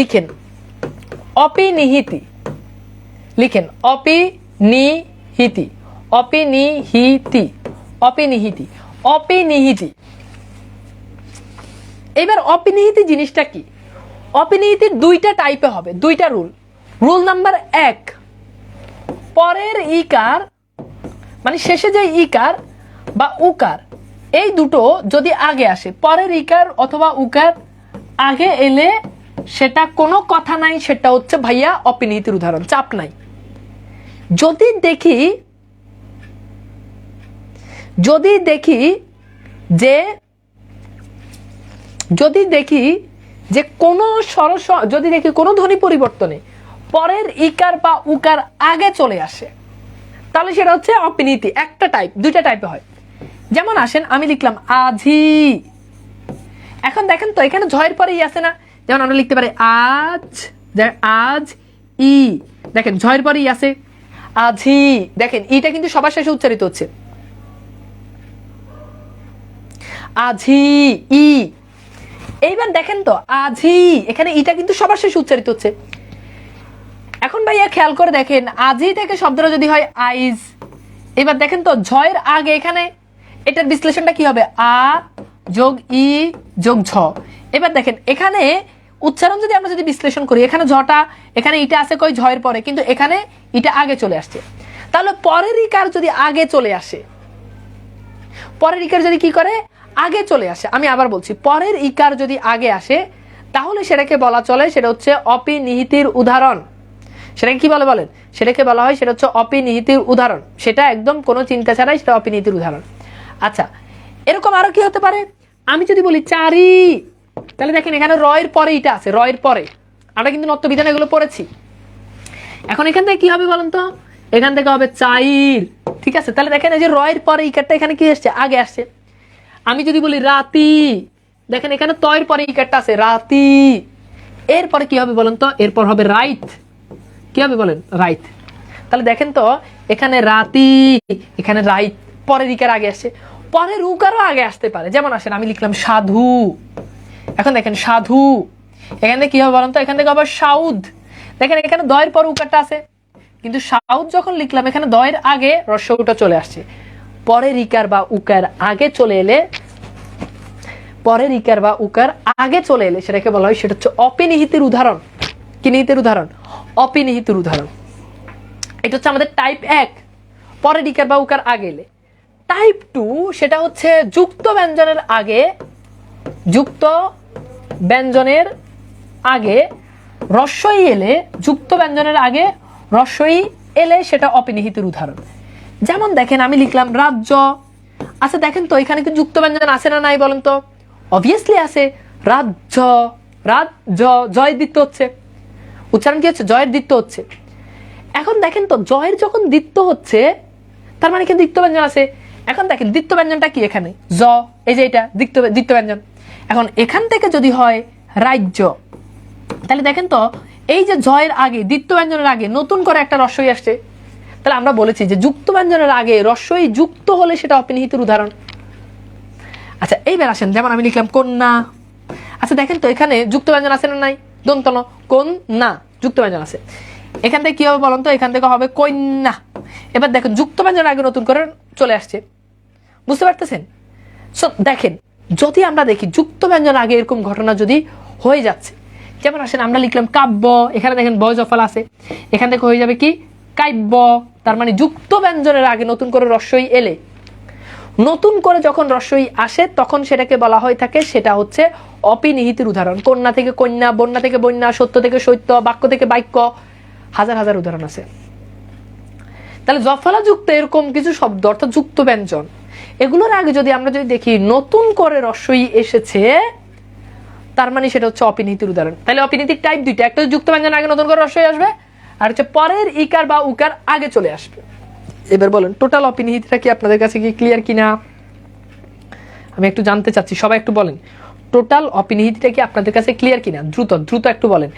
লিখেন, অপিনিহিতি। লিখেন, অপিনিহিতি। অপিনিহিতি অপিনিহিতি অপিনিহিতি এবার অপিনিহিতি জিনিসটা কি? অপিনিহিতির দুইটা টাইপে হবে, দুইটা রুল রুল নাম্বার এক, পরের ইকার মানে শেষে যে ইকার বা উকার, এই দুটো যদি আগে আসে, পরের ইকার অথবা উকার আগে এলে সেটা কোনো কথা নাই, সেটা হচ্ছে ভাইয়া অপিনীতির উদাহরণ, চাপ নাই। যদি দেখি যদি দেখি যে, যদি দেখি যে কোনো সরস, যদি দেখি কোনো ধ্বনি পরিবর্তনে পরের ইকার বা উকার আগে চলে আসে, তাহলে সেটা হচ্ছে অপিনীতি, একটা টাইপ দুইটা টাইপে হয়। যেমন আসেন, আমি লিখলাম, আজি। এখন দেখেন তো, এখানে ঝয়ের পরেই আছে না? যেমন আমরা লিখতে পারি আজ আজ ই। দেখেন, ঝয়ের পরে আছে, আজি দেখেন ইটা কিন্তু সবার শেষে উচ্চারিত হচ্ছে। আঝি ই এইবার দেখেন তো আঝি এখানে ইটা কিন্তু সবার শেষে উচ্চারিত হচ্ছে। এখন ভাইয়া খেয়াল করে দেখেন, আজি থেকে শব্দটা যদি হয় আইজ। এবার দেখেন তো, ঝয়ের আগে এখানে এটার বিশ্লেষণটা কি হবে? আ যোগ ই যোগ ঝ। এবার দেখেন, এখানে উচ্চারণ যদি আমরা যদি বিশ্লেষণ করি, এখানে ঝটা, এখানে ইটা আছে কই, ঝয়ের পরে, কিন্তু এখানে ইটা আগে চলে আসছে। তাহলে পরের ইকার যদি আগে চলে আসে, পরের ইকার যদি কি করে? আগে চলে আসে। আমি আবার বলছি, পরের ইকার যদি আগে আসে, তাহলে সেটাকে বলা চলে, সেটা হচ্ছে অপিনিহিতির উদাহরণ। সেটাকে কি বলে বলেন? সেটাকে বলা হয়, সেটা হচ্ছে অপিনিহিতির উদাহরণ। সেটা একদম কোনো চিন্তা ছাড়াই সেটা অপিনিহিতির উদাহরণ। আচ্ছা এরকম আরও কি হতে পারে? আমি যদি বলি, চারি তাহলে দেখেন এখানে রয়ের পরে এটা আছে, রয়ের পরে। আমরা কিন্তু নত্য বিধান এগুলো পড়েছি। এখন এখান থেকে কি হবে বলেন তো? এখান থেকে হবে চাইর, ঠিক আছে? তাহলে দেখেন এই যে রয়ের পরে ইকারটা এখানে কি আসছে? আগে আসছে। আমি যদি বলি রাতি, দেখেন এখানে তয়ের পরে ইকারটা আছে, রাতি। এরপরে কি হবে বলেন তো? এরপর হবে রাইট কি হবে বলেন? রাইট তাহলে দেখেন তো, এখানে রাতি, এখানে রাইট পরের ইকার আগে আসছে। পরের উকারও আগে আসতে পারে। যেমন আসেন, আমি লিখলাম সাধু। এখন দেখেন সাধু, এখান কি হবে বলেন তো? এখান থেকে আবার সাউদ। দেখেন এখানে দয়ের পর উকারটা আছে। কিন্তু সাউদ যখন লিখলাম, এখানে দয়ের আগে রস্যটা চলে আসছে। পরের ইকার বা উকার আগে চলে এলে পরের ইকার বা উকার আগে চলে এলে সেটাকে বলা হয়, সেটা হচ্ছে অপিনিহিতের উদাহরণ। কি নিহিতের উদাহরণ? অপিনিহিতের উদাহরণ। এটা হচ্ছে আমাদের টাইপ এক। পরের ইকার বা উকার আগে এলে। টাইপ টু সেটা হচ্ছে যুক্ত ব্যঞ্জনের আগে, যুক্ত ব্যঞ্জনের আগে রস্যই এলে, যুক্ত ব্যঞ্জনের আগে রস্যই এলে সেটা অপিনিহিতের উদাহরণ। যেমন দেখেন, আমি লিখলাম রাজ্য। আচ্ছা দেখেন তো, এখানে কি যুক্ত ব্যঞ্জন আছে না নাই বলেন তো? অবভিয়াসলি আছে, রাজ্য রাজ্য, জয়ের দিত্য হচ্ছে। উচ্চারণ কি হচ্ছে? জয়ের দিত্য হচ্ছে। এখন দেখেন তো, জয়ের যখন দিত্য হচ্ছে, তার মানে কি দিত্য ব্যঞ্জন আছে? এখন দেখেন দিত্য ব্যঞ্জনটা কি এখানে? জ, এই যে এটা দিত্য দিত্য ব্যঞ্জন। এখন এখান থেকে যদি হয় রাজ্য, তাহলে দেখেন তো, এই যে জয়ের আগে দ্বিত্ব ব্যঞ্জনের আগে নতুন করে একটা রস্যই আসছে। তাহলে আমরা বলেছি যে যুক্ত ব্যঞ্জনের আগে রস্যই যুক্ত হলে সেটা অপিনিহিতের উদাহরণ। আচ্ছা এইবার আসেন, যেমন আমি লিখলাম কন্যা। আচ্ছা দেখেন তো, এখানে যুক্ত ব্যঞ্জন আছে না নাই? দন্তন কোন না যুক্ত ব্যঞ্জন আছে। এখান থেকে কি হবে বলুন তো? এখান থেকে হবে কন্যা। এবার দেখেন যুক্ত ব্যঞ্জন আগে নতুন করে চলে আসছে। বুঝতে পারতেছেন? সো দেখেন যদি আমরা দেখি যুক্ত ব্যঞ্জন আগে এরকম ঘটনা যদি হয়ে যাচ্ছে, যেমন আসেন আমরা লিখলাম কাব্য, এখানে দেখেন বয় জফল আছে। এখান থেকে হয়ে যাবে কি? কাব্য, তার মানে যুক্ত ব্যঞ্জনের আগে নতুন করে রস্যই এলে। নতুন করে যখন রস্যই আসে, তখন সেটাকে বলা হয়ে থাকে, সেটা হচ্ছে অপিনিহিতির উদাহরণ। কন্যা থেকে কন্যা, বন্যা থেকে বন্যা, সত্য থেকে সত্য, বাক্য থেকে বাক্য, হাজার হাজার উদাহরণ আছে। তাহলে জফলা যুক্ত এরকম কিছু শব্দ, অর্থাৎ যুক্ত ব্যঞ্জন এগুলোর আগে যদি আমরা যদি দেখি, নতুন করে রস্যই এসেছে, তার মানে সেটা হচ্ছে অপিনীতির উদাহরণ। তাহলে অপিনীতির টাইপ দুইটা, একটা যুক্ত ব্যঞ্জন আগে নতুন করে রস্যই আসবে, আর হচ্ছে পরের ইকার বা উকার আগে চলে আসবে। এবার বলেন টোটাল অপিনীতিটা কি আপনাদের কাছে কি ক্লিয়ার কিনা? আমি একটু জানতে চাচ্ছি, সবাই একটু বলেন। টোটাল অপিনীতিটা কি আপনাদের কাছে ক্লিয়ার কিনা? দ্রুত দ্রুত একটু বলেন।